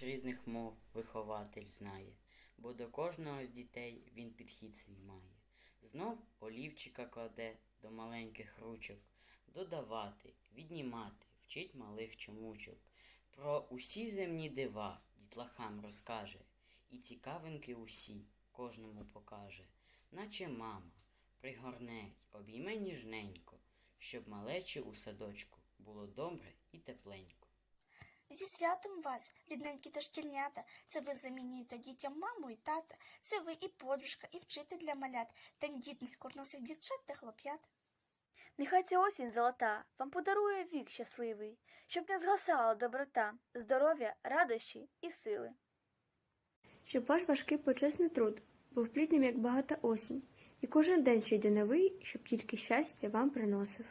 різних мов вихователь знає, бо до кожного з дітей він підхід свій має. Знов олівчика кладе до маленьких ручок, додавати, віднімати, вчить малих чомучок. Про усі земні дива дітлахам розкаже, і цікавинки усі кожному покаже, наче мама пригорне й обійме ніжненько, щоб малечі у садочку було добре і тепленько. Зі святом вас, рідненькі дошкільнята, це ви замінюєте дітям маму і тата, це ви і подружка, і вчитель для малят, тендітних курносих дівчат та хлоп'ят. Нехай ця осінь золота вам подарує вік щасливий, щоб не згасала доброта, здоров'я, радощі і сили. Щоб ваш важкий почесний труд був плідним, як багата осінь, і кожен день ще йде новий, щоб тільки щастя вам приносив.